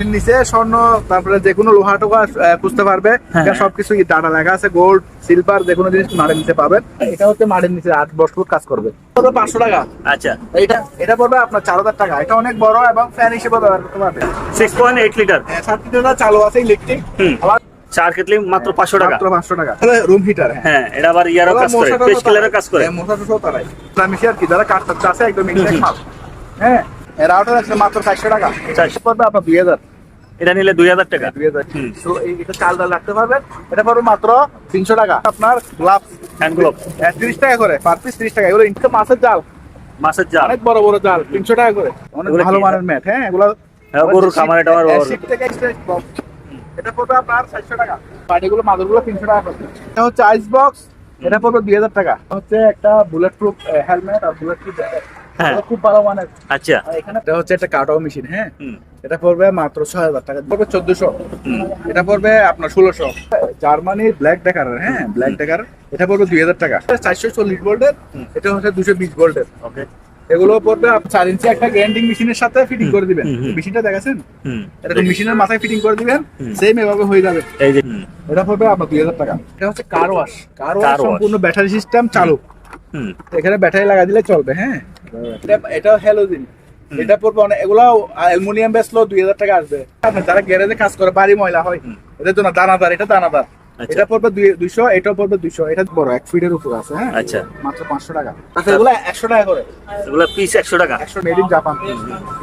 নিচে স্বর্ণ তারপরে যে কোনো লোহা টোকা খুঁজতে পারবে। হ্যাঁ। সবকিছু ডাটা লেখা আছে গোল্ড সিলভার যে কোনো জিনিস মাটির নিচে পাবেন এটা হচ্ছে মাটির নিচে আট দশ ফুট কাজ করবে। পড়বে পাঁচশো টাকা। আচ্ছা। এটা এটা পড়বে আপনার চার হাজার টাকা। এটা অনেক বড় এবং ফ্যান হিসেবে ব্যবহার করতে পারবে। সিক্স পয়েন্ট এইট লিটার সাত লিটারটা চালু আছে ইলেকট্রিক আবার চার কেটলি মাত্র পাঁচশো টাকা। মাত্র পাঁচশো টাকা। রুম হিটার হ্যাঁ। হ্যাঁ এটা আবার ইয়ারও কাজ করে পেস্ট কিলারও কাজ করে। মশা টশাও তারাই। আমি আর কি যারা কাঠ টাঠটা আছে একদম ইনটেক হ্যাঁ রাউটার আছে মাত্র চারশো টাকা। চারশো। পড়বে আপনার দুই হাজার। এটা নিলে দুই হাজার টাকা। দুই হাজার। হুম। তো এটা চাল ডাল রাখতে পারবেন। এটা পড়বে মাত্র তিনশো টাকা। আপনার হ্যান্ড তিরিশ টাকা করে। পার পিস তিরিশ টাকা। এগুলো ইনকাম মাছের জাল। মাছের জাল। অনেক বড় বড় জাল। তিনশো টাকা করে। অনেক ভালো মানের ম্যাট হ্যাঁ এগুলো হ্যাঁ, গরুর খামারে টামারে। এটা পড়বে আপনার চারশো টাকা। পার্টিগুলো মাদুরগুলো তিনশো টাকা করে। এটা হচ্ছে আইস বক্স এটা পড়বে দুই হাজার টাকা। হচ্ছে একটা বুলেট প্রুফ হেলমেট আর বুলেট প্রুফ হ্যাঁ। খুব ভালো মানের আচ্ছা এখানে এটা হচ্ছে একটা কাটাও মেশিন হ্যাঁ? এটা পড়বে মাত্র ছয় হাজার টাকা পড়বে চোদ্দশো। এটা পড়বে আপনার ষোলোশো। জার্মানির ব্ল্যাক ডেকার হ্যাঁ? ব্ল্যাক ডেকার এটা পড়বে দুই হাজার টাকা। চারশো চল্লিশ ভোল্টের এটা হচ্ছে দুশো বিশ ভোল্টের। ওকে। এগুলো পড়বে আপনি চার ইঞ্চি একটা গ্রাইন্ডিং মেশিনের সাথে ফিটিং করে দিবেন। মেশিনটা দেখাছেন হুম। এরকম মেশিনের মাথায় ফিটিং করে দিবেন সেম এভাবে হয়ে যাবে। এটা পড়বে আপনার দুই হাজার টাকা। এটা হচ্ছে কার ওয়াশ কার ওয়াশ সম্পূর্ণ ব্যাটারি সিস্টেম চালু। হুম। এখানে ব্যাটারি লাগা দিলে চলবে হ্যাঁ? এটা- এটা হ্যালোজিন এটা পড়বে অনেক অ্যালুমিনিয়াম বেসলো দুই হাজার টাকা আসবে। যারা গ্যারেজে কাজ করে বাড়ি ময়লা হয় জন্য দানাদার এটা দানাদার। আচ্ছা। এটা পড়বে দুইশো এটাও পড়বে দুইশো। এটা বড় এক ফিটের উপর আছে হ্যাঁ? আচ্ছা। মাত্র পাঁচশো টাকা। এগুলো একশো টাকা করে। এগুলো পিস একশো টাকা। একশো মেড ইন জাপান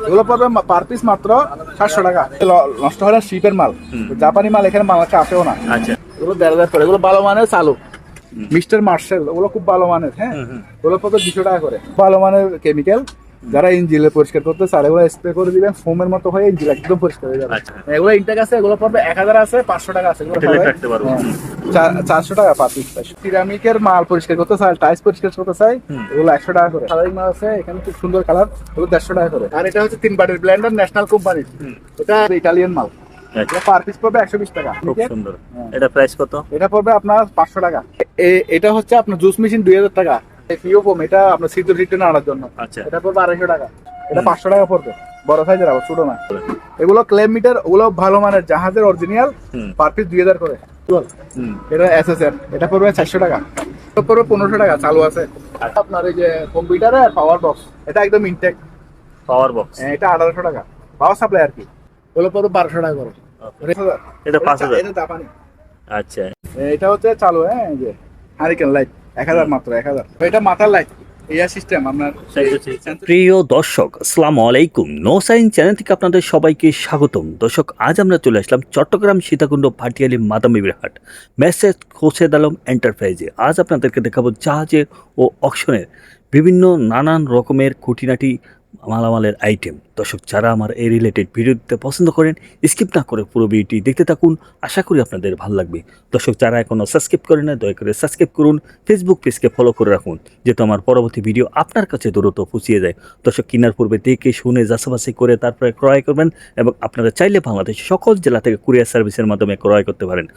এগুলো পড়বে পার পিস মাত্র সাতশো টাকা। নষ্ট হলে শিপের মাল। জাপানি মাল এখানে মাল আসেও না। আচ্ছা। এগুলো দেড় হাজার করে। এগুলো ভালো মানে চালু। মিস্টার মার্শাল ওগুলো খুব ভালো মানের হ্যাঁ। ওগুলো পড়বে দুশো টাকা করে। ভালো মানের কেমিক্যাল যারা ইঞ্জিলে পরিষ্কার করতে চায় এগুলো স্প্রে করে দিবেন ফোমের মতো হয়ে ইঞ্জিল একদম পরিষ্কার হয়ে যাবে। আচ্ছা। এগুলো ইনটেক আছে এগুলো পড়বে এক হাজার আছে পাঁচশো টাকা আছে। হ্যাঁ, চার- চারশো টাকা পার পিস সিরামিকের মাল পরিষ্কার করতে চায় টাইস পরিষ্কার করতে চাই। এগুলো একশো টাকা করে। কালারিং মাল আছে এখানে খুব সুন্দর কালার এগুলো দেড়শো টাকা করে। আর এটা হচ্ছে তিন বাটির ব্লেন্ডার ন্যাশনাল কোম্পানির হুম। এটা ইটালিয়ান মাল। আচ্ছা। এটা পার পিস পড়বে একশো বিশ টাকা খুব সুন্দর। হ্যাঁ। এটা প্রাইস কত? এটা পড়বে আপনার পাঁচশো টাকা। এটা হচ্ছে আপনার জুস মেশিন দুই হাজার টাকা। পিও ফোম এটা আপনার শীত রিটার্ন আনার জন্য। আচ্ছা। এটা পড়বে আড়াইশো টাকা। এটা পাঁচশো টাকা পড়বে। বড় সাইজের আবার ছোট না। এগুলো ক্লেম মিটার ওগুলো ভালো মানের জাহাজের অরিজিনাল পার পিস দুই হাজার করে। এটা এস এস এর এটা পড়বে চারশো টাকা। পড়বে পনেরোশো টাকা চালু আছে। আপনার এই যে কম্পিউটার আর পাওয়ার বক্স এটা একদম ইনটেক পাওয়ার বক্স এটা আঠারোশো টাকা। পাওয়ার সাপ্লাই আর কি। ওগুলো পড়বে বারোশো টাকা করে। এটা পাঁচ হাজার। এটা জাপানি। আচ্ছা। এটা হচ্ছে চালু হ্যাঁ এই যে হারিকেন লাইট এক হাজার মাত্র এক হাজার। এটা মাথার লাইট এয়ার সিস্টেম আপনার প্রিয় দর্শক আসসালামু আলাইকুম। নো সাইন চ্যানেল থেকে আপনাদের সবাইকে স্বাগতম। দর্শক আজ আমরা চলে আসলাম চট্টগ্রাম সীতাকুণ্ড ভাটিয়ালি মাদামিবির হাট মেসেজ খোসেদ আলম এন্টারপ্রাইজে আজ আপনাদেরকে দেখাবো জাহাজের ও অকশনের বিভিন্ন নানান রকমের খুঁটিনাটি মালামালের আইটেম দর্শক, যারা আমার এই রিলেটেড ভিডিও দিতে পছন্দ করেন স্কিপ না করে পুরো ভিডিওটি দেখতে থাকুন। আশা করি আপনাদের ভালো লাগবে। দর্শক, যারা এখনও সাবস্ক্রাইব করেন না দয়া করে সাবস্ক্রাইব করুন। ফেসবুক পেজকে ফলো করে রাখুন, যেহেতু আমার পরবর্তী ভিডিও আপনার কাছে দ্রুত পৌঁছিয়ে যায়। দর্শক, কেনার পূর্বে দেখে শুনে যাচাবাচি করে তারপরে ক্রয় করবেন এবং আপনারা চাইলে বাংলাদেশের সকল জেলা থেকে কুরিয়ার সার্ভিসের মাধ্যমে ক্রয় করতে পারেন।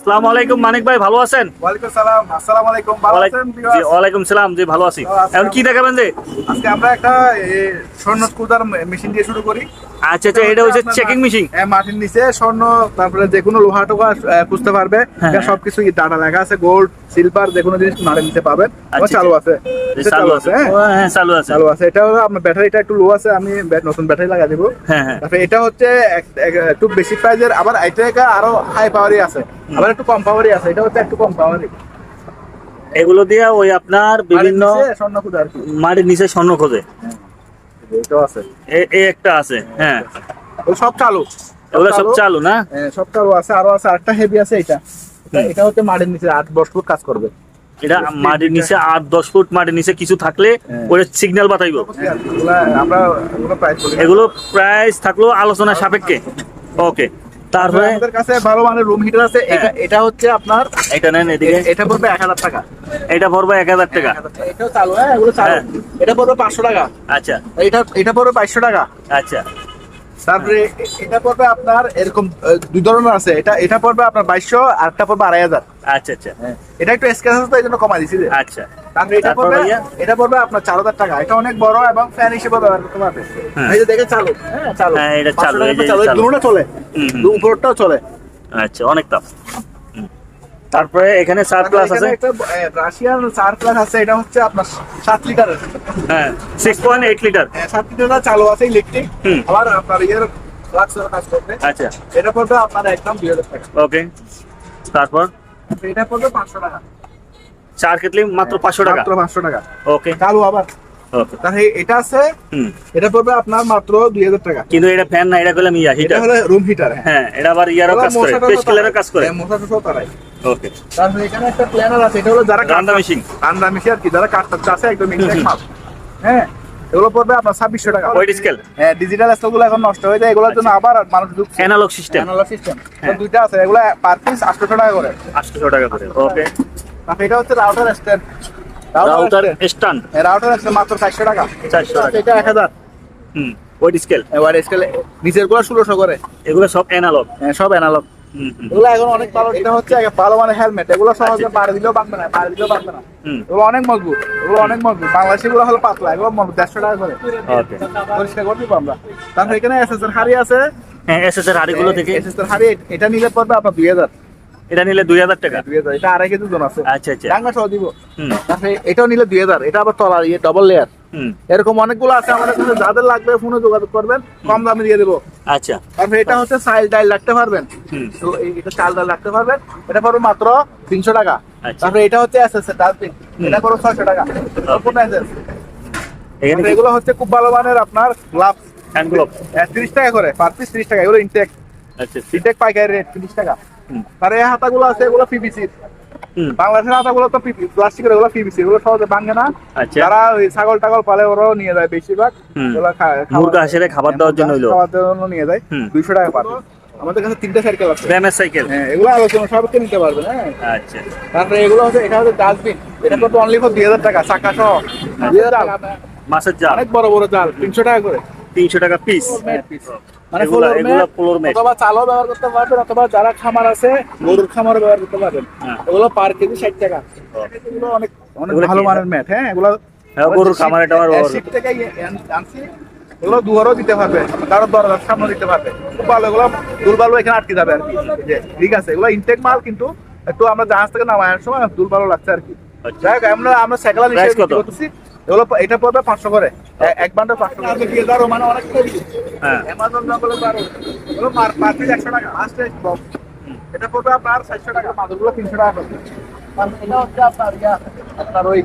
আসসালামু আলাইকুম মানিক ভাই ভালো আছেন? ওয়ালাইকুম সালাম আসসালামু আলাইকুম ভালো আছেন জি, ওয়ালাইকুম সালাম জি ভালো আছি। এখন কি দেখাবেন যে? আজকে আমরা একটা স্বর্ণ কুদার মেশিন দিয়ে শুরু করি। আচ্ছা আচ্ছা এটা হচ্ছে চেকিং মেশিন হ্যাঁ, মাটির নিচে স্বর্ণ তারপরে যে কোনো লোহা টোকা খুঁজতে পারবে। হ্যাঁ, এখানে সবকিছু ডাটা লেখা আছে গোল্ড সিলভার যে কোনো জিনিস মাটির নিচে পাবেন। চালু আছে। চালু আছে। হ্যাঁ। হ্যাঁ চালু আছে। চালু আছে। এটা হলো আপনার ব্যাটারিটা একটু লো আছে আমি নতুন ব্যাটারি লাগা দিব। হ্যাঁ হ্যাঁ। তারপরে এটা হচ্ছে এক- এক- একটু বেশি প্রাইজের আবার এটা আরও হাই পাওয়ারই আছে। আবার একটু কম পাওয়ারই আছে এটা হচ্ছে একটু কম পাওয়ারই। এগুলো দিয়ে ওই আপনার বিভিন্ন স্বর্ণ কুদা আর কি। মাটির নিচে স্বর্ণ খোঁজে এটাও আছে। এই একটা আছে হ্যাঁ। সব চালু। এগুলো সব চালু। না? হ্যাঁ, সব চালু আছে আরও আছে আটটা হেভি আছে এটা। এটা- হচ্ছে মাটির নিচে আট দশ ফুট কাজ করবে। এটা মাটির নিচে আট দশ ফুট মাটির নিচে কিছু থাকলে। ওটা সিগন্যাল বাতাইব। এগুলো প্রাইস থাকল আলোচনা সাপেক্ষে। ওকে তারপরে আমাদের কাছে ভালো মানের রুম হিটার আছে। এটা হ্যাঁ। হচ্ছে আপনার এটা নেন এদিকে। এটা পড়বে এক হাজার টাকা। এটা পড়বে এক হাজার টাকা। এটাও চালু হ্যাঁ এগুলো চালু। হ্যাঁ। এটা পড়বে পাঁচশো টাকা। আচ্ছা। এটা এটা পড়বে বাইশশো টাকা। আচ্ছা। তারপরে এটা পড়বে আপনার এরকম দুই ধরনের আছে। এটা এটা পড়বে আপনার বাইশশো আর একটা পড়বে আড়াই হাজার। আচ্ছা আচ্ছা। এটা একটু স্ক্যাচ আছে তো এই জন্য কমাই দিছি আচ্ছা। তারপরে এটা পড়বে এটা পড়বে আপনার চার হাজার টাকা। এটা অনেক বড় এবং ফ্যান হিসেবে ব্যবহার করতে পারবে। হ্যাঁ। এই যে দেখে চালু। হ্যাঁ চালু। হ্যাঁ, এটা চালু, এই যে চালু। চালু। দুটোটা চলে। হুম, হুম। দু উপরটাও চলে। আচ্ছা অনেক তাপ তারপরে এখানে সার প্লাস আছে? রাশিয়ান চার প্লাস আছে। এটা হচ্ছে আপনার সাত লিটারের হ্যাঁ সিক্স পয়েন্ট এইট লিটার সাত লিটার চালু আছে ইলেকট্রিক আবার আপনার ইয়ের কাজ করবে। আচ্ছা। এটা পড়বে আপনার একদম দুই হাজার টাকা। ওকে তারপর? এটা পড়বে পাঁচশো টাকা। চার কেটলি মাত্র পাঁচশো টাকা? মাত্র পাঁচশো টাকা। ওকে চালু আবার। তাহলে এটা আছে এটা পড়বে আপনার মাত্র দুই হাজার টাকা। কিন্তু এটা ফ্যান না এটা করলাম ইয়া হিটার হলো রুম হিটার হ্যাঁ। এটা আবার ইয়ারও কাজ করে কিলারও কাজ করে। মশা টশা তারাই। ওকে তারপরে এখানে একটা প্ল্যানার আছে এটা হলো যারা মেশিন মেশিন আর কি যারা একদম ইনটেক মাল। হ্যাঁ এগুলো পড়বে আপনার ছাব্বিশশো টাকা। ওয়েট স্কেল হ্যাঁ ডিজিটাল এখন নষ্ট হয়ে যায় এগুলোর জন্য আবার মানুষ ঢুকছে। অ্যানালগ সিস্টেম অ্যানালগ সিস্টেম হ্যাঁ। দুইটা আছে এগুলো পার পিস আটশো টাকা করে। আটশো টাকা করে ওকে এটা হচ্ছে router stand router stand router stand মাত্র চারশো টাকা। 400 টাকা। এটা এক হাজার। হুম ওয়েট স্কেল এবার স্কেলে নিচেরগুলো ষোলোশো করে। এগুলো সব অ্যানালগ হ্যাঁ, সব অ্যানালগ এগুলো এখন অনেক ভালো এটা হচ্ছে এক ভালো মানে হেলমেট এগুলো সহজে আচ্ছা। দিলেও না দিলেও না। এগুলো অনেক মজবুত এগুলো অনেক মজবুত। বাংলাদেশি গুলো হলো পাতলা এগুলো মজবুত দেড়শো টাকা করে। পরিষ্কার করে দিব আমরা। তারপরে এখানে হাড়ি আছে। হ্যাঁ এস এস এর থেকে হাড়ি এটা নিলে পড়বে আপনার দুই হাজার। এটা নিলে দুই হাজার টাকা? দুই হাজার এটা আড়াই কেজি ওজন আছে। আচ্ছা আচ্ছা। ডাঙ্গা সহ দিব। এটাও নিলে দুই হাজার এটা আবার তলার ইয়ে ডবল লেয়ার এরকম অনেকগুলো আছে আমাদের কাছে যাদের লাগবে ফোনে যোগাযোগ করবেন কম দামে দিয়ে দেবো। আচ্ছা। তারপরে এটা হচ্ছে রাখতে পারবেন। তো এটা চাল ডাল রাখতে পারবেন। এটা পড়বে মাত্র তিনশো টাকা। আচ্ছা। তারপরে এটা হচ্ছে এস এস ডাস্টবিন। এটা পড়বে ছয়শো টাকা। সম্পূর্ণ এগুলো হচ্ছে খুব ভালো মানের আপনার গ্লাভ হ্যান্ড গ্লোভ তিরিশ টাকা করে পার পিস তিরিশ টাকা এগুলো ইনটেক আচ্ছা ইনটেক পাইকারি রেট তিরিশ টাকা। আর এই হাতাগুলো আছে এগুলো পিভিসি বাংলাদেশের হাতাগুলো তো প্লাস্টিকের এগুলো পিভিসি এগুলো সহজে ভাঙে না। আচ্ছা। যারা ওই ছাগল টাগল পালে ওরাও নিয়ে যায় বেশিরভাগ। খাবার- মুরগা হাঁসের খাবার দেওয়ার জন্য খাবার দেওয়ার জন্য নিয়ে যায়। দুইশো টাকা আমাদের কাছে তিনটা সাইকেল আছে। সাইকেল হ্যাঁ এগুলো আলোচনা সবকে নিতে পারবেন হ্যাঁ। আচ্ছা। তারপরে এগুলো হচ্ছে এটা হচ্ছে ডাস্টবিন এটা করতে অনলি ফর দুই হাজার টাকা চাকা সহ। দুই হাজার মাছের জাল। অনেক বড় বড় জাল তিনশো টাকা করে। তিনশো টাকা পিস মানে। অথবা চালও ব্যবহার করতে পারবেন অথবা যারা খামার আছে গরুর খামার ব্যবহার করতে পারবেন। হ্যাঁ। এগুলো পার কেজি ষাট টাকা। এগুলো অনেক অনেক ভালো মানের ম্যাট হ্যাঁ এগুলো হ্যাঁ, গরুর খামারে টামারে থেকে আনছি এগুলো দুয়ারও দিতে পারবে কারও দরজার সামনে দিতে পারবে খুব ভালো এগুলো দুলবালু এখানে আটকে যাবে আর কি। ঠিক আছে এগুলো ইনটেক মাল কিন্তু একটু আমরা জাহাজ থেকে নামানোর সময় দুলবালু লাগছে আর কি। আচ্ছা। যাই হোক আমরা আমরা সাইকেল করতেছি। এগুলো এটা পড়বে পাঁচশো করে। এক বান্ডেল পাঁচশো করে। মানে অনেক কমই। হ্যাঁ। অ্যামাজন জঙ্গলে বারো এগুলো পার পার পিস একশো টাকা লাস্ট এটা পড়বে আপনার চারশো টাকা মাদুরগুলো তিনশো টাকা পড়বে। এটা হচ্ছে আপনার ইয়া আপনার ওই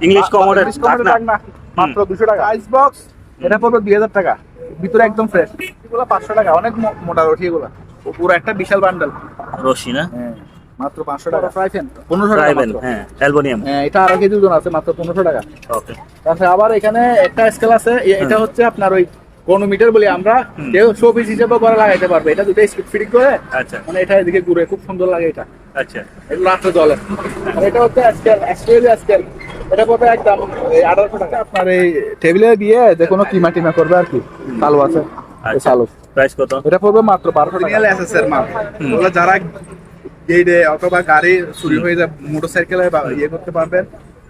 ইংলিশ কমোডের ইংলিশ কমোডের ঢাকনা। ঢাকনা, মাত্র দুশো টাকা। আইস বক্স এটা পড়বে দুই হাজার টাকা। ভিতরে একদম ফ্রেশ এগুলো পাঁচশো টাকা অনেক মো- মোটা রঠি এগুলো। পুরো একটা বিশাল বান্ডেল। রশি না? হ্যাঁ। মাত্র পাঁচশো টাকা। ফ্রাই ফ্যান পনেরোশো টাকা মাত্র। হ্যাঁ অ্যালবোনিয়াম। হ্যাঁ এটা আরও ওজন আছে মাত্র পনেরোশো টাকা। ওকে তারপরে আবার এখানে একটা স্কেল আছে এটা হচ্ছে আপনার ওই কোনোমিটার বলি আমরা কেউ শো পিস হিসেবে করে লাগাইতে পারবে। এটা দুটো স্পিড ফিটিং করে আচ্ছা। মানে এটা এদিকে ঘুরে খুব সুন্দর লাগে এটা। আচ্ছা। রাত্রে জলে এটা হচ্ছে স্কেল স্কেল স্কেল এটা পড়বে একদম আঠারোশো টাকা। আপনার এই টেবিলে দিয়ে যে কোনো কিমা টিমা করবে আর কি চালু আছে আচ্ছা। চালু প্রাইস কত? এটা পড়বে মাত্র বারোশো টাকা। এসএসএর মাল। ওগুলো যারা গেটে অথবা গাড়ি চুরি হয়ে যায় মোটর সাইকেলে ইয়ে করতে পারবেন।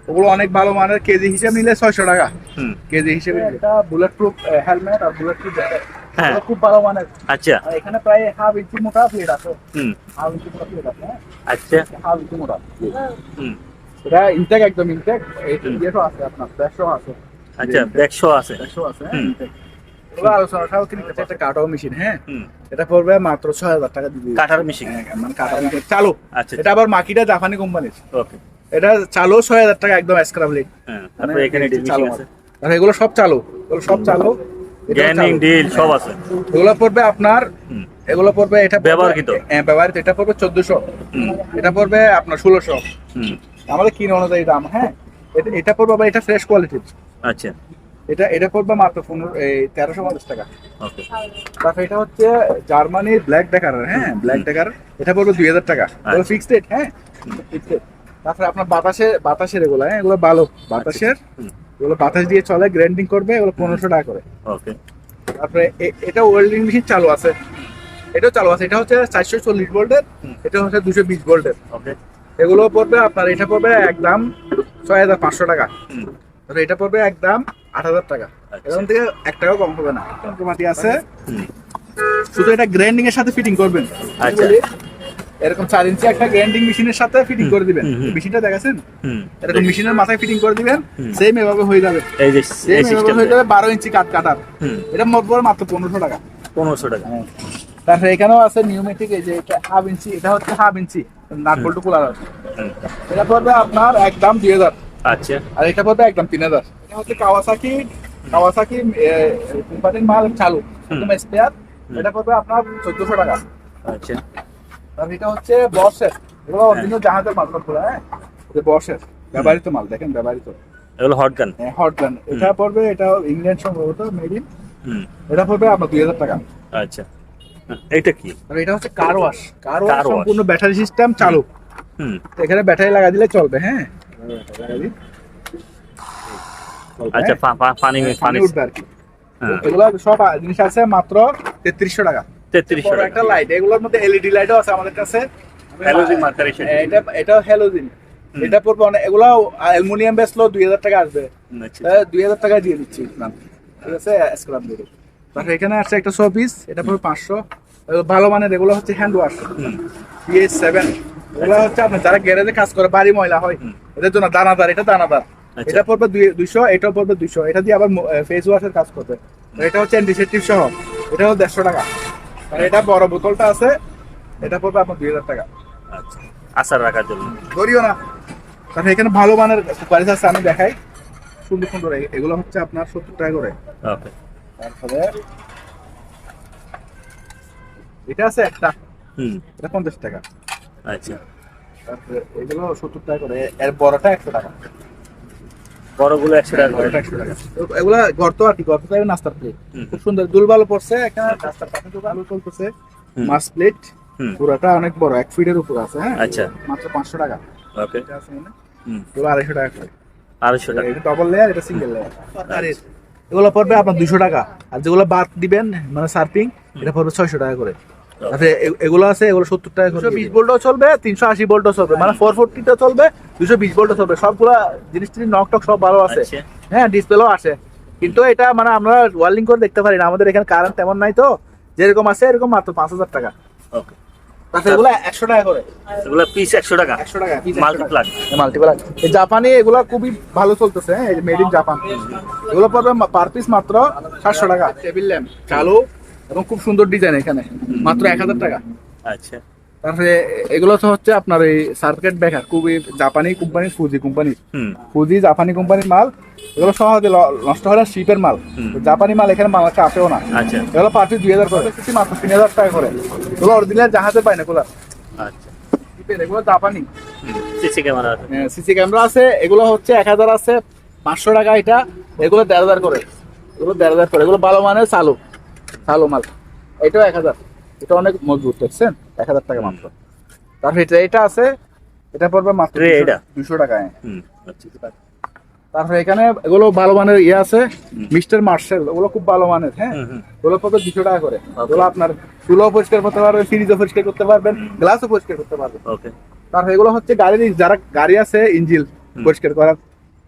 ওগুলো অনেক ভালো মানের কেজি হিসেবে নিলে ছয়শো টাকা। কেজি হিসেবে একটা বুলেট প্রুফ হেলমেট আর বুলেট প্রুফ জ্যাকেট হ্যাঁ। খুব ভালো মানের। আচ্ছা। এখানে প্রায় হাফ ইঞ্চি মোটা প্লেট আছে। হুম। হাফ ইঞ্চি মোটা প্লেট আছে হ্যাঁ? আচ্ছা। হাফ ইঞ্চি মোটা। হুম। এটা ইনটেক একদম ইনটেক আছে আপনার আছে। আচ্ছা আছে। আছে হ্যাঁ হুম। আলোচনা সহ কিনতে একটা কাটাও মেশিন হ্যাঁ? এটা পড়বে মাত্র ছয় হাজার টাকা দিবে কাঠার মেশিন হ্যাঁ, মানে কাটা মেশিন চালু। আচ্ছা এটা আবার মাকিটা জাপানি কোম্পানির ওকে এটা চালু ছয় হাজার টাকা একদম স্ক্রাবলি হ্যাঁ তারপরে এখানে চালু আছে। আর এগুলো সব চালু। এগুলো সব চালু। গ্যানিং ডিল সব আছে। এগুলো পড়বে আপনার এগুলো পড়বে এটা ব্যবহারকৃত? হ্যাঁ ব্যবহৃত এটা পড়বে চোদ্দশো। এটা পড়বে আপনার ষোলোশো। আমাদের কিনে অনুযায়ী দাম হ্যাঁ? এটা এটা পড়বে আবার এটা ফ্রেশ কোয়ালিটির আচ্ছা। এটা এটা পড়বে মাত্র পনেরো এই তেরোশো পঞ্চাশ টাকা। তারপর এটা হচ্ছে জার্মানির ব্ল্যাক ডেকার হ্যাঁ ব্ল্যাক ডেকার। এটা পড়বে দুই হাজার টাকা। এগুলো আচ্ছা। ফিক্সড রেট হ্যাঁ ফিক্সড তারপরে আপনার বাতাসে বাতাসের এগুলো হ্যাঁ এগুলো ভালো বাতাসের। এগুলো বাতাস দিয়ে চলে গ্র্যান্ডিং করবে এগুলো পনেরোশো টাকা করে। ওকে। তারপরে এটা ওয়েল্ডিং মেশিন চালু আছে। এটাও চালু আছে। এটা হচ্ছে চারশো চল্লিশ ভোল্টের এটা হচ্ছে দুশো বিশ ভোল্টের ওকে। এগুলো পড়বে আপনার এটা পড়বে একদম ছয় হাজার পাঁচশো টাকা। তাহলে এটা পড়বে একদম আট হাজার টাকা। আচ্ছা। এরকম থেকে এক টাকাও কম হবে না। মাটি আছে। শুধু এটা গ্রাইন্ডিং এর সাথে ফিটিং করবেন। আচ্ছা। এরকম চার ইঞ্চি একটা গ্রাইন্ডিং মেশিনের সাথে ফিটিং করে দিবেন। মেশিনটা দেখাছেন? হুম। এরকম মেশিনের মাথায় ফিটিং করে দিবেন সেম এভাবে হয়ে যাবে। এই যে সেম এভাবে হয়ে যাবে বারো ইঞ্চি কাট কাটার। এটা মোট বড় মাত্র পনেরোশো টাকা। পনেরোশো টাকা। তারপরে এখানেও আছে নিউমেটিক এই যে এটা হাফ ইঞ্চি এটা হচ্ছে হাফ ইঞ্চি নাট বল্টু কুলার আছে এটা পড়বে আপনার একদম দুই হাজার। আচ্ছা। আর এটা পড়বে একদম তিন হাজার। এটা হচ্ছে কাওয়াসাকি কাওয়াসাকি কোম্পানির মাল চালু একদম স্পেয়ার এটা পড়বে আপনার চোদ্দশো টাকা। আচ্ছা। আর এটা হচ্ছে বসের এগুলো অরিজিনাল জাহাজের মাল সবগুলো হ্যাঁ? বসের ব্যবহৃত মাল দেখেন ব্যবহৃত। এগুলো হট গান হট গান এটা পড়বে এটা ইংল্যান্ড সম্ভবত মেড ইন এটা পড়বে আপনার দুই হাজার টাকা। আচ্ছা। এটা কি? এটা হচ্ছে কার ওয়াশ কার ওয়াশ সম্পূর্ণ ব্যাটারি সিস্টেম চালু। হুম। এখানে ব্যাটারি লাগা দিলে চলবে হ্যাঁ? আচ্ছা হ্যাঁ? পা- পা- পানি পানি পানি উঠবে আর কি। হ্যাঁ। এগুলো সব জিনিস আছে মাত্র তেত্রিশশো টাকা। তেত্রিশশো একটা লাইট এগুলোর মধ্যে এলইডি লাইটও আছে আমাদের কাছে। Halogen marker হ্যাঁ, এটা এটা হ্যালোজিন এটা পড়বে অনেক এগুলো অ্যালুমিনিয়াম বেসলো দুই হাজার টাকা আসবে। আচ্ছা। দুই হাজার টাকা দিয়ে দিচ্ছি ঠিক আছে? স্ক্রাব দিয়ে দেবো। এখানে আছে একটা শো পিস এটা পড়বে পাঁচশো। ভালো মানের এগুলো হচ্ছে হ্যান্ড ওয়াশ সেভেন এগুলো হচ্ছে আপনার যারা গ্যারেজে কাজ করে বাড়ি ময়লা হয়। এদের জন্য দানাদার এটা দানাদার। আচ্ছা। এটা পড়বে দুইশো এটাও পড়বে দুইশো। এটা দিয়ে আবার ফেস ওয়াশের কাজ করবে। এটা হচ্ছে অ্যান্টিসেপটিভ সহ। এটা হচ্ছে দেড়শো টাকা। আর এটা বড় বোতলটা আছে এটা পড়বে আপনার দুই হাজার টাকা। আচ্ছা। আচার রাখার জন্য। ধরিও না। তাহলে এখানে ভালো মানের সুপারিশ আছে আমি দেখাই। সুন্দর সুন্দর এগুলো হচ্ছে আপনার সত্তর টাকা করে। তারপরে এটা আছে একটা। হুম। এটা পঞ্চাশ টাকা। আচ্ছা। এগুলো সত্তর টাকা করে। এর বড়টা একশো টাকা। বড়গুলো একশো টাকা করে। একশো টাকা। এগুলা গর্ত আর কি গর্ত টাইপের নাস্তার প্লেট খুব সুন্দর। দুলবালো পড়ছে এখানে নাস্তার পাশে তো চলতেছে। মাছ প্লেট হুম। পুরাটা অনেক বড় এক ফিটের উপর আছে হ্যাঁ? আচ্ছা। মাত্র পাঁচশো টাকা। ওকে। এগুলো আড়াইশো টাকা করে। আড়াইশো টাকা। এটা ডবল লেয়ার এটা সিঙ্গেল লেয়ার এগুলো পড়বে আপনার দুইশো টাকা। আর যেগুলো বাদ দিবেন মানে সার্ফিং এটা পড়বে ছয়শো টাকা করে। এ- এগুলো আছে এগুলো সত্তর টাকা করে বিশ চলবে তিনশো আশি চলবে মানে ফোর ফোরটিটা চলবে দুশো বিশ চলবে সবগুলা জিনিস টিনিস নক টক সব ভালো আছে। আচ্ছা। হ্যাঁ ডিসপ্লেও আসে কিন্তু এটা মানে আমরা করে দেখতে পারি না আমাদের এখানে কারেন্ট তেমন নাই তো যেরকম আছে এরকম মাত্র পাঁচ হাজার টাকা। ওকে এগুলো একশো টাকা করে। এগুলো পিস একশো টাকা। একশো টাকা মাল্টিপ্লাগ মাল্টিপ্লাক এই জাপানি এগুলো খুবই ভালো চলতেছে এই মেড ইন জাপান এগুলো পড়বে পার পিস মাত্র সাতশো টাকা। টেবিল ল্যাম্প চালু। এবং খুব সুন্দর ডিজাইন এখানে। মাত্র এক হাজার টাকা। আচ্ছা। তারপরে এগুলো তো হচ্ছে আপনার এই সার্কিট ব্রেকার খুবই জাপানি কোম্পানি ফুজি কোম্পানি ফুজি জাপানি কোম্পানির মাল এগুলো সহজে নষ্ট হয় না শিপের মাল। জাপানি মাল এখানে বাংলাদেশে আসেও না। আচ্ছা। এগুলো পার দুই হাজার করে। মাত্র তিন হাজার টাকা করে। এগুলো অরিজিনাল জাহাজে পায় না এগুলো। আচ্ছা। এগুলো জাপানি। সিসি ক্যামেরা আছে। সিসি ক্যামেরা আছে। এগুলো হচ্ছে এক হাজার আছে। পাঁচশো টাকা এটা। এগুলো দেড় হাজার করে। এগুলো দেড় হাজার করে। এগুলো ভালো মানের চালু চালু মাল। এটাও এক হাজার। এটা অনেক মজবুত দেখছেন? এক হাজার টাকা মাত্র। তারপর এটা এটা আছে এটা পড়বে মাত্র এটা? দুশো টাকা হ্যাঁ। হুম আচ্ছা। তারপরে এখানে এগুলো ভালো মানের ইয়ে আছে মিস্টার মার্শাল। ওগুলো খুব ভালো মানের হ্যাঁ? ওগুলো পড়বে দুশো টাকা করে। ওগুলো আপনার চুলাও পরিষ্কার করতে পারবেন ফ্রিজও পরিষ্কার করতে পারবেন গ্লাসও পরিষ্কার করতে পারবেন। তারপর এগুলো হচ্ছে গাড়ির যারা গাড়ি আছে ইঞ্জিল পরিষ্কার করার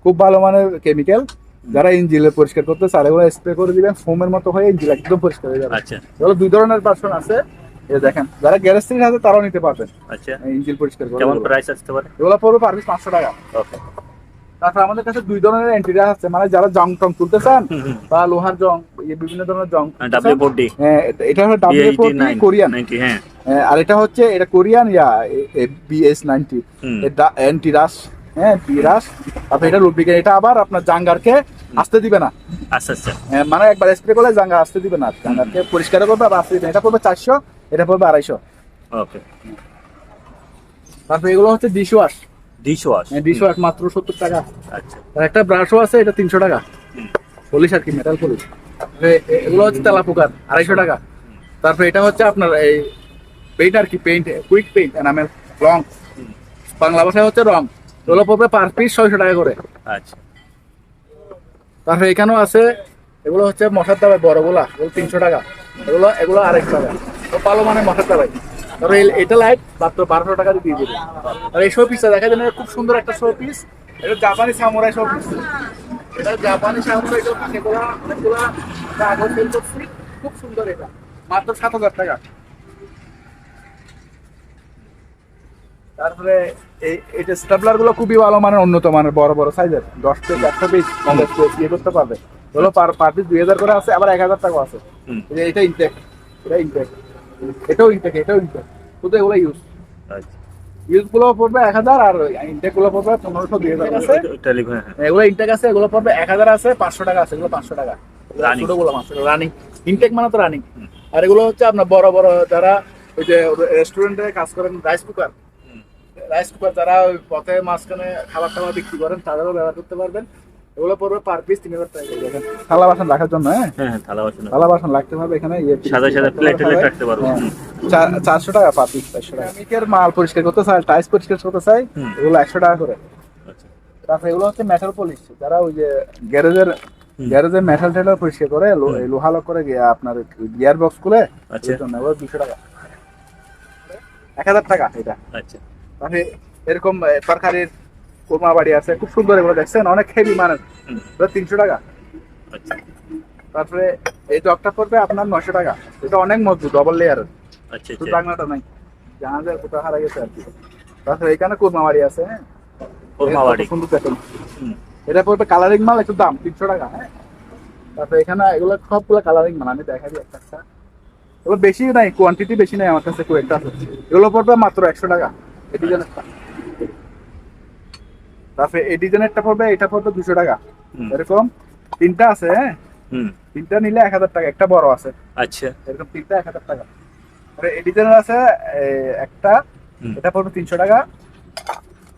খুব ভালো মানের কেমিক্যাল যারা ইঞ্জিল পরিষ্কার করতে চায় এগুলো স্প্রে করে দিবেন ফোমের মতো হয়ে ইঞ্জিল একদম পরিষ্কার হয়ে যাবে। আচ্ছা। এগুলো দুই ধরনের পার্সন আছে। এই দেখেন যারা গ্যারেজ থেকে আছে তারাও নিতে পারবেন। আচ্ছা। ইঞ্জিল পরিষ্কার করে কেমন প্রাইস আসতে পারে? এগুলো পড়বে পার পিস পাঁচশো টাকা। ওকে। তারপর আমাদের কাছে দুই ধরনের আছে। মানে যারা জং টং তুলতে চান বা লোহার জং বিভিন্ন ধরনের জং ফোরটি হ্যাঁ, এটা হলো ডাব্লিউ কোরিয়ান নাইনটি হ্যাঁ। হ্যাঁ, আর এটা হচ্ছে এটা কোরিয়ান ইয়া বিএস নাইনটি হুম। অ্যান্টি রাস হ্যাঁ বি রাস তারপর এটা লুব্রিকেন এটা আবার আপনার জাঙ্গারকে আসতে দিবে না। আচ্ছা আচ্ছা। হ্যাঁ, মানে একবার স্প্রে করলে জাঙ্গা আসতে দিবে না। জাঙ্গারকে পরিষ্কার করবে আবার আসতে দিবে এটা পড়বে চারশো এটা পড়বে আড়াইশো। ওকে। তারপর এগুলো হচ্ছে dish wash dish wash dish wash মাত্র সত্তর টাকা। আচ্ছা। আর একটা ব্রাশও আছে এটা তিনশো টাকা। পলিশ আর কি মেটাল পলিশ এগুলো হচ্ছে তেলা পোকার আড়াইশো টাকা। তারপর এটা হচ্ছে আপনার এই পেইন্ট আর কি পেইন্ট কুইক পেইন্ট এনামেল রং। বাংলা ভাষায় হচ্ছে রং। এগুলো পড়বে পার পিস ছয়শো টাকা করে। আচ্ছা। তারপর এখানেও আছে, এগুলো হচ্ছে মশার দাবাই বড়গুলা, এগুলো তিনশো টাকা। এগুলো এগুলো আড়াইশো টাকা। ভালো মানে মশার দাবাই। তারপর এটা লাইট মাত্র বারোশো টাকা দিয়ে দিয়ে দেবে আর এই শো পিসটা দেখা যায় খুব সুন্দর একটা শো পিস এটা জাপানি সামুরাই সব এটা জাপানি সামুরাই সব সেগুলা অনেকগুলা কাগজ খুব সুন্দর এটা। মাত্র সাত হাজার টাকা। তারপরে এই এটা স্টেপলারগুলো খুবই ভালো মানের উন্নত মানের বড় বড় সাইজের দশ পিস একশো পিস কংগ্রেস পিস ইয়ে করতে পারবে। হলো পার পার পিস দুই হাজার করে আছে আবার এক হাজার টাকা আছে। এটা ইনটেক এটা ইনটেক এটাও ইনটেক এটাও ইনটেক শুধু এগুলো ইউজ আচ্ছা। ইউজগুলো পড়বে এক হাজার আর ইনটেকগুলো পড়বে পনেরোশো দুই হাজার আছে। টেলিফোন হ্যাঁ এগুলো ইনটেক আছে এগুলো পড়বে এক হাজার আছে পাঁচশো টাকা আছে এগুলো পাঁচশো টাকা. ছোটগুলো পাঁচশো রানিং ইনটেক মানে তো রানিং আর এগুলো হচ্ছে আপনার বড় বড় যারা ওই যে রেস্টুরেন্টে কাজ করেন রাইস কুকার রাইস কুকার যারা ওই পথে মাঝখানে খাবার টাবার বিক্রি করেন তাদেরও ব্যবহার করতে পারবেন। এগুলো পড়বে পার পিস তিন হাজার টাকা দেখেন থালা বাসন রাখার জন্য হ্যাঁ? হ্যাঁ হ্যাঁ থালা বাসন থালা বাসন রাখতে হবে এখানে ইয়ে সাদা সাদা প্লেট টেলেট রাখতে পারব। হ্যাঁ। চারশো টাকা পার পিস চারশো টাকা। মিকের মাল পরিষ্কার করতে চাই টাইস পরিষ্কার করতে চাই এগুলো একশো টাকা করে। আচ্ছা। তারপরে এগুলো হচ্ছে মেটাল পলিশ যারা ওই যে গ্যারেজের। গ্যারেজের মেটাল টেটাল পরিষ্কার করে লোহা লোক করে গিয়ে আপনার গিয়ার বক্স খুলে আচ্ছা। দুশো টাকা। এক হাজার টাকা এটা। আচ্ছা। তারপরে এরকম তরকারির কোরমা বাড়ি আছে খুব সুন্দর এগুলো দেখছেন অনেক হেভি। এগুলো তিনশো টাকা। আচ্ছা। তারপরে এই জগটা পড়বে আপনার নশো টাকা। এটা অনেক মজবুত ডবল লেয়ার টাকনাটা নাই। জাহাজের কোথা হারা গেছে আর কি। তারপরে এখানে কোরমা বাড়ি আছে হ্যাঁ? সুন্দর দেখেন। এটা পড়বে কালারিং মাল একটু দাম তিনশো টাকা হ্যাঁ? তারপরে এখানে এগুলো সবগুলো কালারিং মাল আমি দেখাই দিই একটা একটা এগুলো বেশি নাই কোয়ান্টিটি বেশি নাই আমার কাছে খুব একটা আছে। এগুলো পড়বে মাত্র একশো টাকা। এই ডিজাইনেরটা তারপরে এই ডিজাইনেরটা পড়বে এটা পড়বে দুশো টাকা। এরকম তিনটা আছে হ্যাঁ? তিনটা নিলে এক হাজার টাকা একটা বড় আছে। আচ্ছা। এরকম তিনটা এক হাজার টাকা। তারপরে এই ডিজাইনের আছে একটা। এটা পড়বে তিনশো টাকা।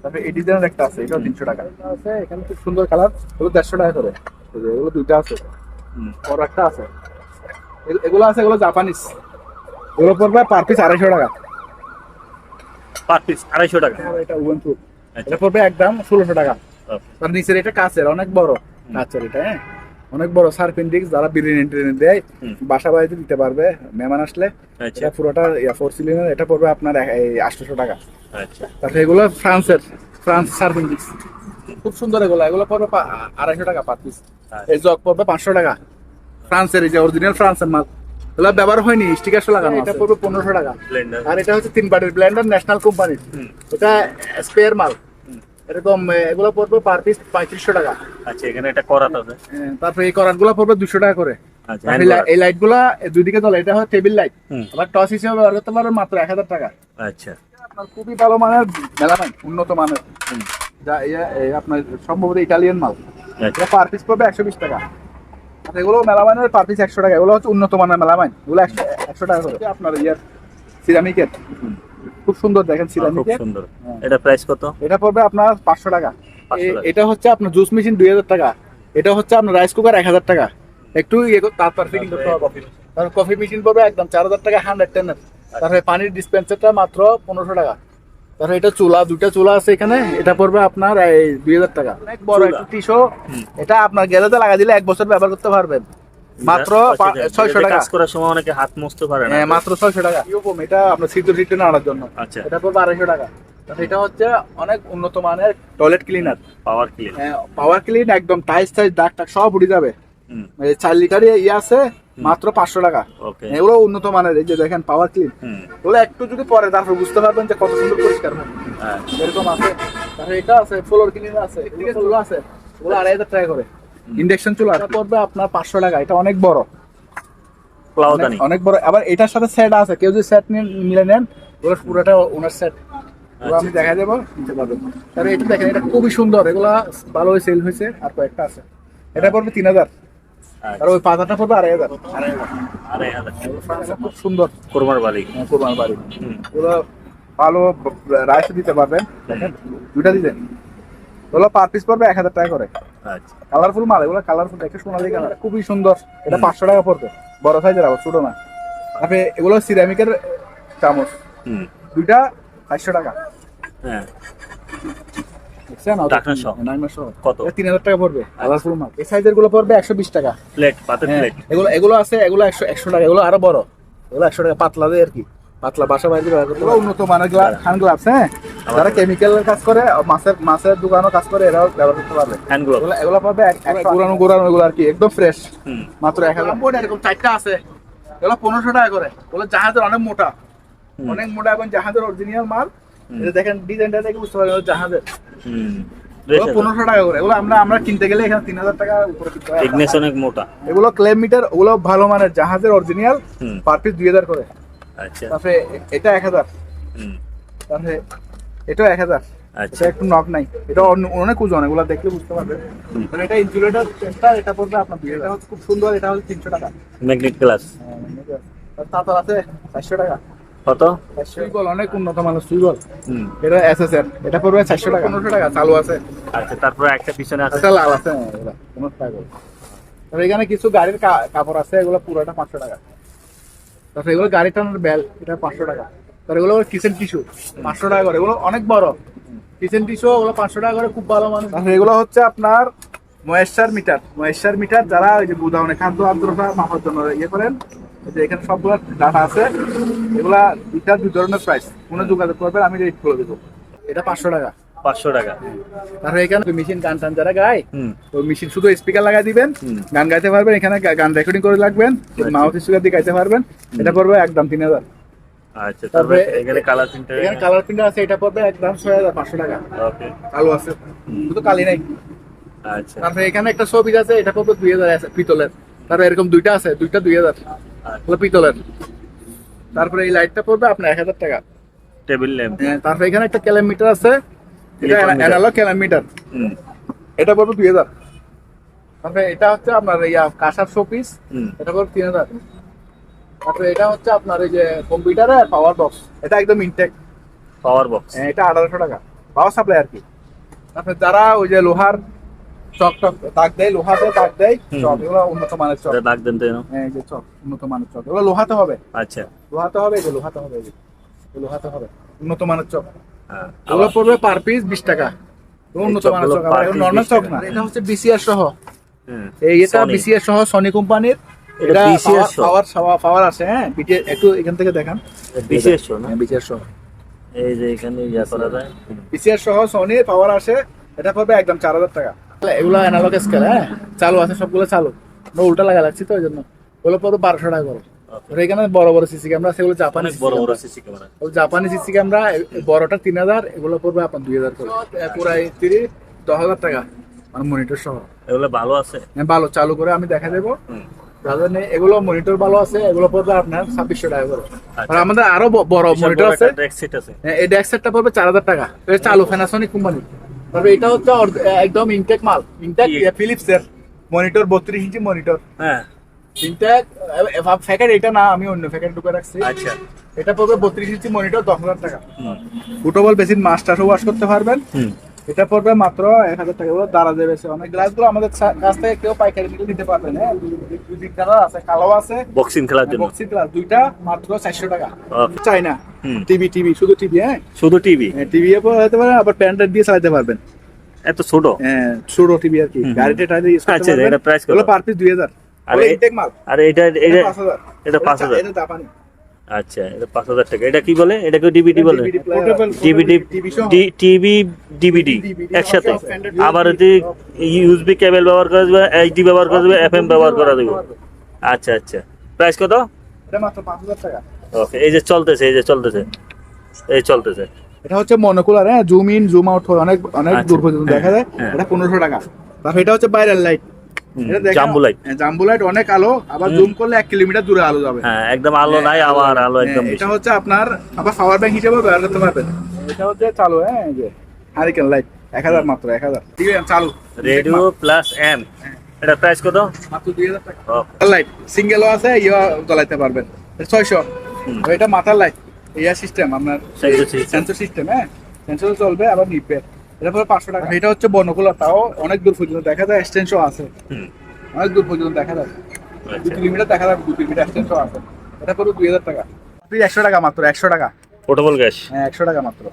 তারপরে এই ডিজাইনের একটা আছে এটাও তিনশো টাকা। আছে এখানে খুব সুন্দর কালার এগুলো দেড়শো টাকা করে। এগুলো দুইটা আছে। বড় একটা আছে। এগুলো আছে এগুলো জাপানিজ এগুলো পড়বে পার পিস আড়াইশো টাকা। পার পিস আড়াইশো টাকা। এটা ওভেন প্রুফ আচ্ছা। এটা পড়বে একদম ষোলোশো টাকা। তার নিচের এটা কাছের অনেক বড়। কাছের এটা হ্যাঁ। অনেক বড় সার্ফেন্ডিক্স যারা বিরিয়ানি টিরিয়ানি দেয় বাসা বাড়িতে দিতে পারবে মেহমান আসলে। আচ্ছা। এটা পুরোটা ফোর সিলিন্ডার এটা পড়বে আপনার আটশোশো টাকা। আচ্ছা। তারপরে এগুলো ফ্রান্সের ফ্রান্স সার্ভিং ডিস খুব সুন্দর এগুলো। এগুলো পড়বে আড়াইশো টাকা পার পিস। আচ্ছা। এই জগ পড়বে পাঁচশো টাকা। ফ্রান্সের এই যে অরিজিনাল ফ্রান্সের মাল। এগুলো ব্যবহার হয়নি স্টিকার লাগানো এটা পড়বে পনেরোশো টাকা। আর এটা হচ্ছে তিন বাটির ব্লেন্ডার ন্যাশনাল কোম্পানির এটা স্পেয়ার মাল। এরকম এগুলো পড়বে পার পিস পঁয়ত্রিশশো টাকা। আচ্ছা এখানে একটা করাত আছে তারপরে এই করাতগুলো পড়বে দুশো টাকা করে। আচ্ছা এই লাইটগুলা দুই দিকে জ্বলে এটা হচ্ছে টেবিল লাইট আবার টস হিসেবে ব্যবহার করতে পারবেন মাত্র এক হাজার টাকা। আচ্ছা। আপনার খুবই ভালো মানের মেলামাইন উন্নত মানের। যা আপনার সম্ভবত ইটালিয়ান মাল। আচ্ছা। এটা পার পিস পড়বে একশো বিশ টাকা। এগুলো মেলামাইনের পার পিস একশো টাকা এগুলো হচ্ছে উন্নত মানের মেলামাইন। এগুলো একশো টাকা করে। আপনার ইয়ার সিরামিকের। খুব সুন্দর দেখেন খুব সিরামিকের। সুন্দর। হ্যাঁ। এটা প্রাইস কত? এটা পড়বে আপনার পাঁচশো টাকা। 500 এ- টাকা। এটা হচ্ছে আপনার জুস মেশিন দুই হাজার টাকা। এটা হচ্ছে আপনার রাইস কুকার এক হাজার টাকা। একটু ইয়ে তারপর ফিটিং করতে হবে কফি মেশিন পড়বে একদম চার হাজার টাকা হান্ড্রেড টেনের তারপরে পানির ডিসপেন্সারটা মাত্র পনেরোশো টাকা। এটা চুলা দুইটা চুলা আছে এখানে। এটা পড়বে আপনার এই দুই হাজার টাকা। অনেক বড় এটা আপনার গ্যারেজে লাগা দিলে এক বছর ব্যবহার করতে পারবেন। মাত্র ছয়শো টাকা। কাজ করার সময় অনেকে হাত মুছতে পারে না। হ্যাঁ, মাত্র ছয়শো টাকা। এটা আপনার সিদ্ধ সিদ্ধ নাড়ার জন্য। আচ্ছা। এটা পড়বে আড়াইশো টাকা। এটা হচ্ছে অনেক উন্নত মানের toilet cleaner power clean power clean একদম টাইস টাইস দাগ টাগ সব উঠে যাবে। চার লিটার ইয়ে আছে। মাত্র পাঁচশো টাকা। এগুলো উন্নত মানের এই যে দেখেন পাওয়ার ক্লিন এগুলো একটু যদি পরে তারপর বুঝতে পারবেন যে কত সুন্দর পরিষ্কার। হয়। এরকম আছে। তারপরে এটা আছে ফ্লোর আছে আছে? ওগুলো আড়াই হাজার টাকা করে। ইন্ডাকশন চুলা পড়বে আপনার পাঁচশো টাকা। এটা অনেক বড়। অনেক- বড়। আবার এটার সাথে সেট আছে। কেউ যদি সেট মিলে নেন ওগুলো পুরোটা ওনার সেট ওগুলো আমি দেখা দেবো নিতে পারবেন তাহলে এটা দেখেন এটা খুবই সুন্দর। এগুলা ভালোই সেল হয়েছে। আর কয়েকটা আছে। এটা পড়বে তিন হাজার। আর ওই পাতাটা পড়বে আড়াই হাজার। আড়াই হাজার। খুব সুন্দর। কোরমার বালি। হ্যাঁ, কোরবান বাড়ি ওগুলো ভালো রাইস দিতে পারবেন। দুইটা দিতেন ওগুলো পার পিস পড়বে এক হাজার টাকা করে। আচ্ছা। কালারফুল মাল এগুলো কালারফুল দেখে সোনালি কালার খুবই সুন্দর। এটা পাঁচশো টাকা পড়বে। বড় সাইজের আবার ছোট না। তারপরে এগুলো সিরামিকের চামচ। দুইটা চারশো টাকা। হ্যাঁ। দেখছেন ঢাকনা সহ? নাইমা সহ কত? এটা তিন হাজার টাকা পড়বে। কালারফুল মাল এই সাইজেরগুলো পড়বে একশো বিশ টাকা। প্লেট পাতের প্লেট এগুলো এগুলো আছে এগুলো একশো একশো টাকা। এগুলো আরও বড়। এগুলো একশো টাকা পাতলা দেয় আর কি। পাতলা বাসা বাইরে ব্যবহার উন্নত মানের গ্লাস হ্যান্ড গ্লাভস হ্যাঁ? যারা কেমিক্যালের কাজ করে মাছের মাছের দোকানও কাজ করে এরাও ব্যবহার করতে পারবে। হ্যান্ড এগুলো পাবে পুরানো গোড়ানো এগুলো আর কি একদম ফ্রেশ মাত্র এরকম চারটা আছে। এগুলো পনেরোশো টাকা করে। জাহাজের অনেক মোটা। অনেক মোটা এবং জাহাজের অরিজিনাল মাল। দেখেন ডিজাইনটা দেখে বুঝতে পারবেন জাহাজের। পনেরোশো টাকা করে। এগুলো আমরা আমরা কিনতে গেলে এখানে তিন হাজার টাকা উপরে থিকনেস অনেক মোটা। এগুলো ক্লেম মিটার ওগুলো ভালো মানের। জাহাজের অরিজিনাল পার পিস দুই হাজার করে। আচ্ছা। তারপরে এটা এক হাজার। তারপরে এটাও এক হাজার। আচ্ছা। একটু নক নাই। এটা অনেক ওজন এগুলো দেখলে বুঝতে পারবে মানে এটা ইনসুলেটর চেষ্টা এটা পড়বে আপনার এটা হচ্ছে খুব সুন্দর এটা হচ্ছে তিনশো টাকা। ম্যাগনেট গ্লাস আর আছে চারশো টাকা। কত? সুইবল অনেক উন্নত মানের সুইবল হুম। এটা এসএস এর এটা পড়বে চারশো টাকা। পনেরোশো টাকা চালু আছে। আচ্ছা তারপরে একটা পিছনে আছে। এটা লাল আছে পনেরোশো টাকা করে। এখানে কিছু গাড়ির কাপড় আছে এগুলো পুরোটা পাঁচশো টাকা। তারপরে এগুলো গাড়ি টানার বেল এটা পাঁচশো টাকা। তারপরে এগুলো কিচেন টিস্যু পাঁচশো টাকা করে। এগুলো অনেক বড়। কিচেন টিস্যু ওগুলো পাঁচশো টাকা করে খুব ভালো মানে তারপরে এগুলো হচ্ছে আপনার ময়েশ্চার মিটার ময়েশ্চার মিটার যারা ওই যে গুদাউনে খাদ্য আর্দ্রতা মাপার জন্য ইয়ে করেন যে এখানে সবগুলো ডাটা আছে এগুলা দুইটা দুই ধরনের প্রাইস কোনো যোগাযোগ করবেন আমি রেট করে দেবো। এটা পাঁচশো টাকা। পাঁচশো টাকা। তারপরে এখানে মেশিন গান টান যারা গায় ওই মেশিন শুধু স্পিকার লাগাই দিবেন গান গাইতে পারবেন এখানে গান রেকর্ডিং করে রাখবেন আচ্ছা। মাউথ স্পিকার দিয়ে গাইতে পারবেন এটা পড়বে একদম তিন হাজার। আচ্ছা তারপরে তারপরে এখানে কালার প্রিন্টার এখানে কালার প্রিন্টার আছে এটা পড়বে একদম ছয় হাজার পাঁচশো টাকা। আছে। শুধু কালি নাই। আচ্ছা। তারপরে এখানে একটা ছবি আছে এটা পড়বে দুই হাজার আছে পিতলের। তারপরে এরকম দুইটা আছে দুইটা দুই হাজার। পিতলের তারপরে এই লাইটটা পড়বে আপনার এক হাজার টাকা। টেবিল ল্যাম্প হ্যাঁ, তারপরে এখানে একটা ক্যালামিটার আছে এটা অ্যানালগ ক্যালামিটার এটা পড়বে দুই হাজার। তারপরে এটা হচ্ছে আপনার ইয়া কাঁসার শোপিস এটা পড়বে তিন হাজার। তারপরে এটা হচ্ছে আপনার এই যে কম্পিউটারের পাওয়ার বক্স এটা একদম ইনটেক পাওয়ার বক্স এটা আঠারোশো টাকা। পাওয়ার সাপ্লাই আর কি। তারপরে যারা ওই যে লোহার চক টক তাক দেয় লোহাতে তাক দেয় চক এগুলো উন্নত মানের চক। দাগ দেন হ্যাঁ যে চক উন্নত মানের চক এগুলো লোহাতে হবে। আচ্ছা। লোহাতে হবে এই যে লোহাতে হবে এই যে লোহাতে হবে উন্নত মানের চক। হ্যাঁ। এগুলো পড়বে পার পিস বিশ টাকা। উন্নত মানের চক piece নর্মাল চক না। এটা হচ্ছে বিসিআর সহ। এই এটা। বিসিআর সহ সনি কোম্পানির এটা পাওয়ার পাওয়ার পাওয়ার আছে হ্যাঁ বিটি একটু এখান থেকে দেখান। বিশেষ না? হ্যাঁ বিসিআর সহ। এই যে এখানে ইয়া করা যায়। বিসিআর সহ সনি পাওয়ার আসে এটা পড়বে একদম চার হাজার টাকা। এগুলো অ্যানালগ স্কেল হ্যাঁ? চালু আছে সবগুলো চালু। আমরা উল্টা লাগা লাগছি তো ওই জন্য ওগুলো পড়বে বারোশো টাকা করে। Okay. এখানে বড় বড় সিসি ক্যামেরা সেগুলো জাপানি বড় বড় সিসি ক্যামেরা জাপানি সিসি ক্যামেরা বড়টা তিন হাজার এগুলো পড়বে আপনার দুই হাজার করে। পুরাই তিরিশ দশ হাজার টাকা। মানে মনিটর সহ। এগুলো ভালো আছে? হ্যাঁ, ভালো চালু করে আমি দেখা দেবো। এগুলো মনিটর ভালো আছে এগুলো পড়বে আপনার ছাব্বিশশো টাকা করে। আর আচ্ছা। আমাদের আরও বড় মনিটর আছে। হ্যাঁ, এই ডেস্ক সেটটা পড়বে চার হাজার টাকা। চালু ফ্যানাসনিক কোম্পানি তারপরে এটা হচ্ছে একদম ইনটেক মাল। ইনটেক ফিলিপস এর। মনিটর বত্রিশ ইঞ্চি মনিটর। হ্যাঁ। ইনটেক ফ্যাকেট এটা না আমি অন্য ফ্যাকেট ঢুকে রাখছি। আচ্ছা। এটা পড়বে বত্রিশ ইঞ্চি মনিটর দশ হাজার টাকা। ফুটবল বেসিন মাস্টারও ওয়াশ করতে পারবেন। হুম। এটা পড়বে মাত্র এক হাজার টাকা। এগুলো দাঁড়া দেবে অনেক গ্লাসগুলো আমাদের কাছ থেকে কেউ পাইকারি নিতে নিতে পারবেন হ্যাঁ দুই- দিক কালার আছে কালো আছে। বক্সিং খেলার জন্য। বক্সি গ্লাস দুইটা মাত্র চারশো টাকা। চাই না। টিভি টিভি শুধু টিভি হ্যাঁ? শুধু টিভি? টিভি এ হতে পারে আবার প্যান্ডেট দিয়ে চালাতে পারবেন। এত ছোট? হ্যাঁ ছোট টিভি আর কি। গাড়িতে টাড়ি use করতে আচ্ছা, পারবেন। এটা price কত? পার পিস দুই হাজার। আর ওগুলো ইনটেক মাল। আর এটা এটা এটা পাঁচ হাজার। এটা পাঁচ হাজার। এটা জাপানি। আচ্ছা এটা পাঁচ হাজার টাকা। এটা কি বলে? এটাকে ডিভিডি বলে? ডিভিডি টিভি DVD একসাথে। আবার যদি ইউএসবি কেবল ব্যবহার করা যাবে এইচডি ব্যবহার করা যাবে এফএম ব্যবহার করা যাবে। আচ্ছা আচ্ছা। প্রাইস কত? এটা মাত্র পাঁচ হাজার টাকা। ওকে এই যে চলতেছে এই যে চলতেছে। এই চলতেছে। এটা হচ্ছে মনোকুলার হ্যাঁ? জুম ইন জুম আউট হয়। অনেক অনেক আচ্ছা, দূর পর্যন্ত হ্যাঁ, দেখা যায়। হ্যাঁ। এটা পনেরোশো টাকা। তারপর এটা হচ্ছে বাইরের লাইট এটা দেখেন- জাম্বু লাইট হ্যাঁ, জাম্বু লাইট অনেক আলো আবার জুম করলে এক কিলোমিটার দূরে আলো যাবে। হ্যাঁ একদম আলো নাই আমার আলো একদম হ্যাঁ, এটা হচ্ছে আপনার আবার পাওয়ার ব্যাংক হিসেবে ব্যবহার করতে পারবেন। এটা হচ্ছে চালু হ্যাঁ এই যে। হারিকেন লাইট এক হাজার মাত্র এক হাজার। ঠিক আছে চালু। রেডিও প্লাস এম এটা প্রাইস কত? মাত্র দুই হাজার টাকা। লাইট সিঙ্গেলও আছে ইয়ে জ্বলাইতে পারবেন। ছয়শো। এটা মাথার লাইট সিস্টেম আপনার সেন্সর সিস্টেম হ্যাঁ। সেন্সর চলবে আবার নিপে এটা পরে পাঁচশো টাকা। এটা হচ্ছে বনকুলা তাও অনেক দূর পর্যন্ত। দেখা যায় এক্সটেনশন আছে। অনেক দূর পর্যন্ত দেখা যায়। দু আচ্ছা কিলোমিটার দেখা যাবে দু কিলোমিটার এক্সটেনশন আছে। এটা পরে দুই হাজার টাকা। একশো টাকা মাত্র একশো টাকা। পোর্টেবল গ্যাস হ্যাঁ একশো টাকা মাত্র।